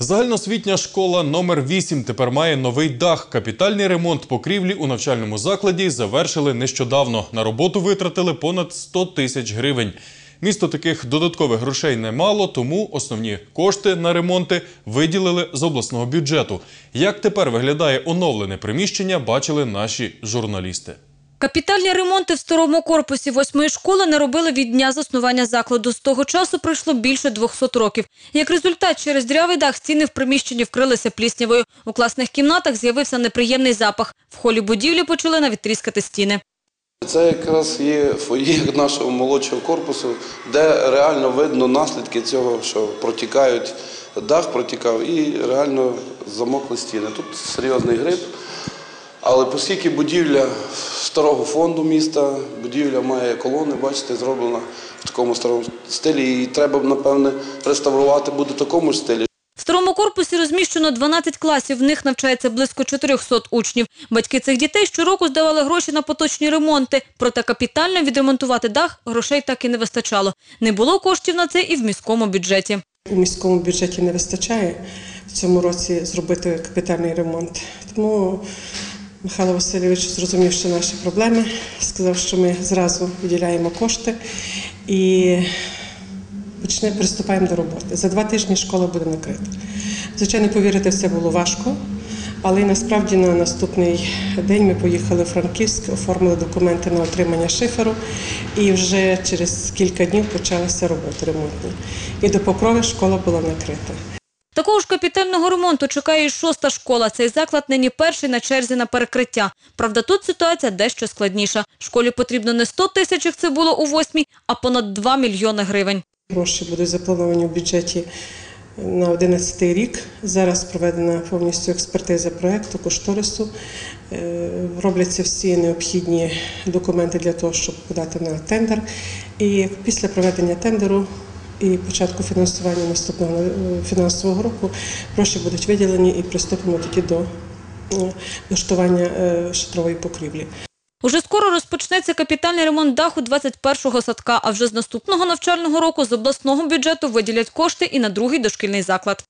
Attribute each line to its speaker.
Speaker 1: Загальноосвітня школа номер 8 тепер має новий дах. Капітальний ремонт покрівлі у навчальному закладі завершили нещодавно. На роботу витратили понад 100 тисяч гривень. Місто таких додаткових грошей немало, тому основні кошти на ремонти виділили з обласного бюджету. Як тепер виглядає оновлене приміщення, бачили наші журналісти.
Speaker 2: Капітальні ремонти в старому корпусі восьмої школи не робили від дня заснування закладу. З того часу пройшло більше 200 років. Як результат, через дрявий дах стіни в приміщенні вкрилися пліснявою. У класних кімнатах з'явився неприємний запах. В холі будівлі почали навіть тріскати стіни.
Speaker 3: Це якраз є фоє нашого молодшого корпусу, де реально видно наслідки цього, що протікають, дах протікав і реально замокли стіни. Тут серйозний гриб. Але оскільки будівля старого фонду міста, будівля має колони, бачите, зроблена в такому старому стилі, і треба, напевне, реставрувати буде в такому ж стилі.
Speaker 2: В старому корпусі розміщено 12 класів, в них навчається близько 400 учнів. Батьки цих дітей щороку здавали гроші на поточні ремонти, проте капітально відремонтувати дах грошей так і не вистачало. Не було коштів на це і в міському бюджеті.
Speaker 4: У міському бюджеті не вистачає в цьому році зробити капітальний ремонт. Тому Михайло Васильович зрозумів, що наші проблеми, сказав, що ми зразу виділяємо кошти і почне, приступаємо до роботи. За два тижні школа буде накрита. Звичайно, повірити в це було важко, але насправді на наступний день ми поїхали в Франківськ, оформили документи на отримання шиферу, і вже через кілька днів почалися роботи ремонтні. І до покрови школа була накрита.
Speaker 2: Такого ж капітального ремонту чекає і шоста школа. Цей заклад нині перший на черзі на перекриття. Правда, тут ситуація дещо складніша. Школі потрібно не 100 тисяч, як це було у восьмій, а понад 2 мільйони гривень.
Speaker 4: Гроші будуть заплановані в бюджеті на 11 рік. Зараз проведена повністю експертиза проекту, кошторису. Е, Робляться всі необхідні документи для того, щоб подати на тендер. І після проведення тендеру і початку фінансування наступного е, фінансового року гроші будуть виділені і приступимо тоді до е, влаштування е, шатрової покрівлі.
Speaker 2: Уже скоро розпочнеться капітальний ремонт даху 21-го садка, а вже з наступного навчального року з обласного бюджету виділять кошти і на другий дошкільний заклад.